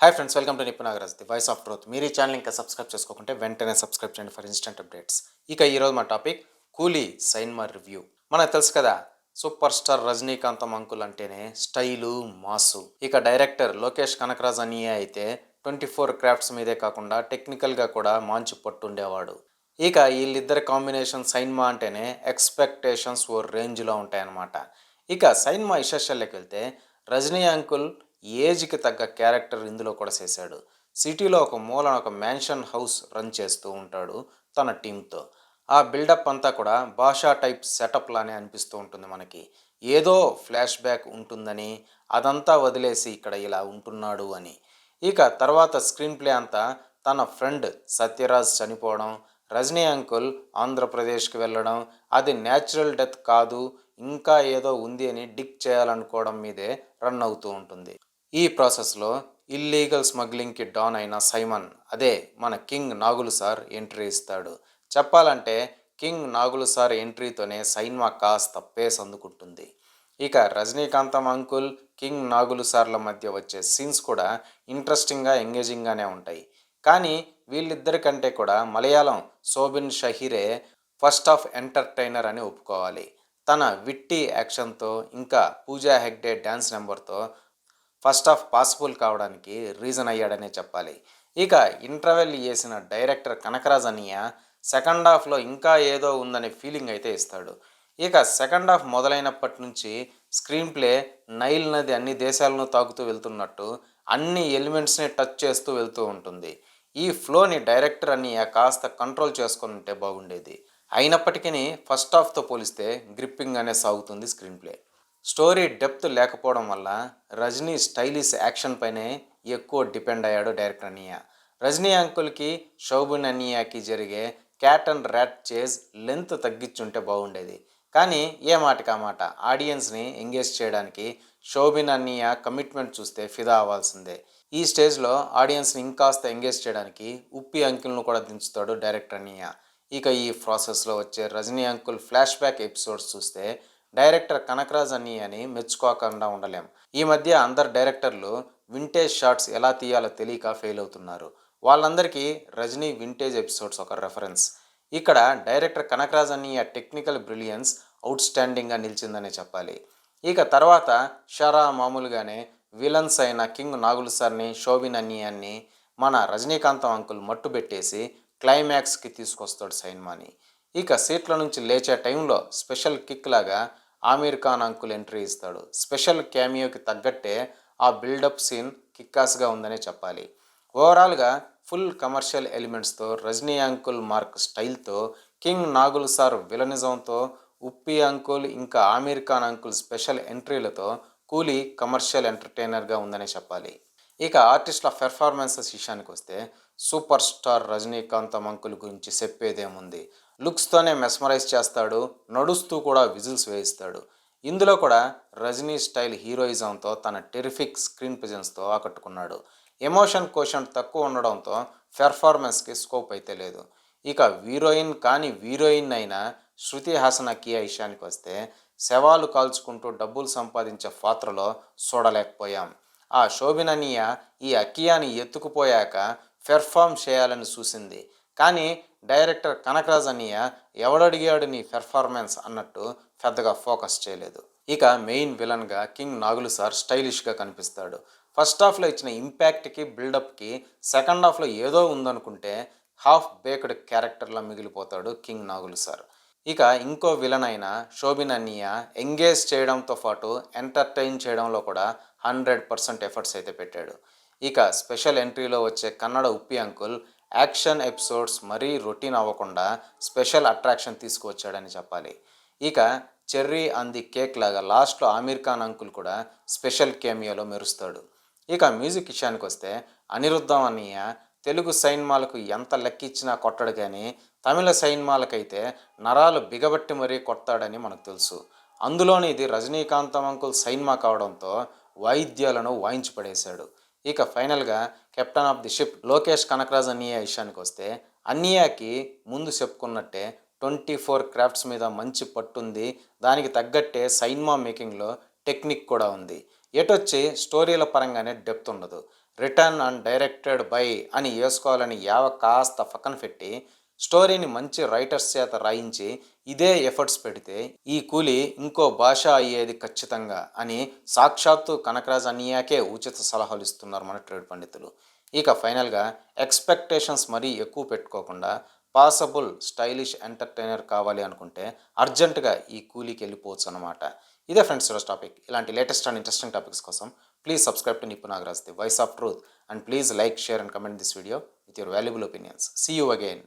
Hi friends welcome to Nipun Nagaraj the voice of truth మీరు ఈ channel ఇంకా subscribe చేసుకోకుంటే వెంటనే సబ్స్క్రైబ్ చేయండి ఫర్ ఇన్స్టెంట్ అప్డేట్స్ ఇక ఈరోజు మా టాపిక్ కూలీ సైన్మా రివ్యూ మనకు తెలుసు కదా సూపర్ స్టార్ రజనీకాంతం అంకుల్ అంటేనే స్టైలు మాసు. ఇక డైరెక్టర్ లోకేష్ కనకరాజ్ అనియే అయితే ట్వంటీ ఫోర్ క్రాఫ్ట్స్ మీదే కాకుండా టెక్నికల్గా కూడా మంచి పట్టుండేవాడు ఇక వీళ్ళిద్దరి కాంబినేషన్ సైన్మా అంటేనే ఎక్స్పెక్టేషన్స్ ఓ రేంజ్లో ఉంటాయన్నమాట. ఇక సైన్మా విశేషాల్లోకి వెళ్తే రజనీ అంకుల్ ఏజ్కి తగ్గ క్యారెక్టర్ ఇందులో కూడా చేశాడు. సిటీలో ఒక మూలన ఒక మ్యాన్షన్ హౌస్ రన్ చేస్తూ ఉంటాడు తన టీంతో ఆ బిల్డప్ అంతా కూడా భాషా టైప్ సెటప్ లానే అనిపిస్తూ ఉంటుంది మనకి. ఏదో ఫ్లాష్ బ్యాక్ ఉంటుందని అదంతా వదిలేసి ఇక్కడ ఇలా ఉంటున్నాడు అని. ఇక తర్వాత స్క్రీన్ ప్లే అంతా తన ఫ్రెండ్ సత్యరాజ్ చనిపోవడం రజనీ అంకుల్ ఆంధ్రప్రదేశ్కి వెళ్ళడం అది న్యాచురల్ డెత్ కాదు ఇంకా ఏదో ఉంది అని డిక్ చేయాలనుకోవడం మీదే రన్ అవుతూ ఉంటుంది. ఈ ప్రాసెస్లో ఇల్లీగల్ స్మగ్లింగ్కి డాన్ అయిన సైమన్ అదే మన కింగ్ నాగులు సార్ ఎంట్రీ ఇస్తాడు. చెప్పాలంటే కింగ్ నాగులు సార్ ఎంట్రీతోనే సైన్మా కాస్త పేస్ అందుకుంటుంది. ఇక రజనీకాంతం అంకుల్ కింగ్ నాగులు సార్ల మధ్య వచ్చే సీన్స్ కూడా ఇంట్రెస్టింగ్గా ఎంగేజింగ్గానే ఉంటాయి. కానీ వీళ్ళిద్దరి కంటే కూడా మలయాళం సోబిన్ షహీరే ఫస్ట్ ఆఫ్ ఎంటర్టైనర్ అని ఒప్పుకోవాలి. తన విట్టి యాక్షన్తో ఇంకా పూజా హెగ్డే డ్యాన్స్ నెంబర్తో ఫస్ట్ హాఫ్ పాసిబుల్ కావడానికి రీజన్ అయ్యాడనే చెప్పాలి. ఇక ఇంటర్వెల్ చేసిన డైరెక్టర్ కనకరాజ్ అనియ సెకండ్ హాఫ్లో ఇంకా ఏదో ఉందనే ఫీలింగ్ అయితే ఇస్తాడు. ఇక సెకండ్ హాఫ్ మొదలైనప్పటి నుంచి స్క్రీన్ ప్లే నైల్ నది అన్ని దేశాలను తాకుతూ వెళ్తున్నట్టు అన్ని ఎలిమెంట్స్ని టచ్ చేస్తూ వెళ్తూ ఉంటుంది. ఈ ఫ్లోని డైరెక్టర్ అని కాస్త కంట్రోల్ చేసుకుని ఉంటే బాగుండేది. అయినప్పటికీ ఫస్ట్ హాఫ్తో పోలిస్తే గ్రిప్పింగ్ అనే సాగుతుంది స్క్రీన్ ప్లే. స్టోరీ డెప్త్ లేకపోవడం వల్ల రజనీ స్టైలిష్ యాక్షన్ పైనే ఎక్కువ డిపెండ్ అయ్యాడు డైరెక్టర్ అనియా. రజనీ అంకుల్కి శోభన్ అనియాకి జరిగే cat and rat chase length తగ్గించుంటే బాగుండేది కానీ ఏ మాటకి మాట? ఆడియన్స్ని ఎంగేజ్ చేయడానికి శోభిన్ అన్నయ్య కమిట్మెంట్ చూస్తే ఫిదా అవ్వాల్సిందే. ఈ స్టేజ్లో ఆడియన్స్ని ఇంకాస్త ఎంగేజ్ చేయడానికి ఉప్పి అంకుల్ను కూడా దించుతాడు డైరెక్టర్ అన్నయ్య ఇక ఈ ప్రాసెస్లో వచ్చే Rajini uncle flashback episodes చూస్తే డైరెక్టర్ కనకరాజ్ అని అని మెచ్చుకోకుండా ఉండలేం. ఈ మధ్య అందరు డైరెక్టర్లు వింటేజ్ షాట్స్ ఎలా తీయాలో తెలియక ఫెయిల్ అవుతున్నారు. వాళ్ళందరికీ రజనీ వింటేజ్ ఎపిసోడ్స్ ఒక రెఫరెన్స్ ఇక్కడ డైరెక్టర్ కనకరాజ్ అన్నయ్య టెక్నికల్ బ్రిలియన్స్ అవుట్ స్టాండింగ్గా నిలిచిందనే చెప్పాలి. ఇక తర్వాత షరా మామూలుగానే విలన్స్ అయిన కింగ్ నాగులు సార్ని శోభిన్ అన్ని మన రజనీకాంతం అంకుల్ మట్టు పెట్టేసి క్లైమాక్స్కి తీసుకొస్తాడు సైన్మాని. ఇక సీట్ల నుంచి లేచే టైంలో స్పెషల్ కిక్ లాగా ఆమీర్ ఖాన్ అంకుల్ ఎంట్రీ ఇస్తాడు. స్పెషల్ క్యామియోకి తగ్గట్టే ఆ బిల్డప్ సీన్ కిక్కాస్గా ఉందనే చెప్పాలి. ఓవరాల్గా ఫుల్ కమర్షియల్ ఎలిమెంట్స్తో రజనీ అంకుల్ మార్క్ స్టైల్తో కింగ్ నాగుల్ సార్ విలనిజంతో ఉప్పి అంకుల్ ఇంకా ఆమీర్ ఖాన్ అంకుల్ స్పెషల్ ఎంట్రీలతో కూలీ కమర్షియల్ ఎంటర్టైనర్గా ఉందనే చెప్పాలి. ఇక ఆర్టిస్ట్ల పెర్ఫార్మెన్సెస్ విషయానికి వస్తే సూపర్ స్టార్ రజనీకాంత్ అంకుల్ గురించి చెప్పేదేముంది? లుక్స్తోనే మెస్మరైజ్ చేస్తాడు నడుస్తూ కూడా విజిల్స్ వేయిస్తాడు. ఇందులో కూడా రజనీ స్టైల్ హీరోయిజంతో తన టెరిఫిక్ స్క్రీన్ ప్రజెన్స్తో ఆకట్టుకున్నాడు. ఎమోషన్ కోషన్ తక్కువ ఉండడంతో పెర్ఫార్మెన్స్కి స్కోప్ అయితే లేదు. ఇక హీరోయిన్ కానీ హీరోయిన్ అయిన శృతి హాసన్ అకియా విషయానికి వస్తే శవాలు కాల్చుకుంటూ డబ్బులు సంపాదించే పాత్రలో చూడలేకపోయాం ఆ శోభిననీయ ఈ అకియాని ఎత్తుకుపోయాక పెర్ఫామ్ చేయాలని చూసింది. కానీ డైరెక్టర్ కనకరాజ్ అన్నయ్య ఎవడడిగాడు నీ పెర్ఫార్మెన్స్ అన్నట్టు పెద్దగా ఫోకస్ చేయలేదు. ఇక మెయిన్ విలన్గా కింగ్ నాగులు సార్ స్టైలిష్గా కనిపిస్తాడు. ఫస్ట్ హాఫ్లో ఇచ్చిన ఇంపాక్ట్కి బిల్డప్కి సెకండ్ హాఫ్లో ఏదో ఉందనుకుంటే హాఫ్ బేక్డ్ క్యారెక్టర్లా మిగిలిపోతాడు కింగ్ నాగులు సార్ ఇక ఇంకో విలన్ అయిన శోభిన్ అన్నయ్య ఎంగేజ్ చేయడంతో పాటు ఎంటర్టైన్ చేయడంలో కూడా హండ్రెడ్ పర్సెంట్ ఎఫర్ట్స్ అయితే పెట్టాడు. ఇక స్పెషల్ ఎంట్రీలో వచ్చే Kannada Uppi uncle action episodes మరీ రొటీన్ అవ్వకుండా స్పెషల్ అట్రాక్షన్ తీసుకువచ్చాడని చెప్పాలి. ఇక చెర్రీ అంది కేక్ లాగా లాస్ట్లో ఆమీర్ ఖాన్ అంకుల్ కూడా స్పెషల్ కేమియోలో మెరుస్తాడు. ఇక మ్యూజిక్ విషయానికి వస్తే అనిరుద్ధం అన్నయ్య తెలుగు సైన్మాలకు ఎంత లెక్కిచ్చినా కొట్టడు కానీ తమిళ సైన్మాలకైతే నరాలు బిగబట్టి మరీ కొడతాడని మనకు తెలుసు. అందులోని ఇది రజనీకాంతం అంకుల్ సైన్మా కావడంతో వాయిద్యాలను వాయించి పడేశాడు. ఇక ఫైనల్గా captain of the ship Lokesh Kanagaraj అన్నయ్య విషయానికి వస్తే అన్నయ్యకి ముందు చెప్పుకున్నట్టే ట్వంటీ ఫోర్ క్రాఫ్ట్స్ మీద మంచి పట్టుంది. దానికి తగ్గట్టే సైన్మా మేకింగ్లో టెక్నిక్ కూడా ఉంది. ఎటొచ్చి స్టోరీల పరంగానే డెప్త్ ఉండదు. రిటర్న్ అండ్ డైరెక్టెడ్ బై అని వేసుకోవాలని యావ కాస్త పక్కన పెట్టి స్టోరీని మంచి రైటర్స్ చేత రాయించి ఇదే ఎఫర్ట్స్ పెడితే ఈ కూలి ఇంకో భాష అయ్యేది ఖచ్చితంగా అని సాక్షాత్తు కనకరాజ్ అన్నయ్యకే ఉచిత సలహాలు ఇస్తున్నారు మన ట్రేడ్ పండితులు. ఇక ఫైనల్గా ఎక్స్పెక్టేషన్స్ మరీ ఎక్కువ పెట్టుకోకుండా పాసబుల్ స్టైలిష్ ఎంటర్టైనర్ కావాలి అనుకుంటే అర్జెంటుగా ఈ కూలీకి వెళ్ళిపోవచ్చు అనమాట ఇదే ఫ్రెండ్స్ ఈరోజు టాపిక్. ఇలాంటి లేటెస్ట్ అండ్ ఇంట్రెస్టింగ్ టాపిక్స్ కోసం please subscribe to Nippu Nagaraj the voice of truth and please like share and comment this video with your valuable opinions. See you again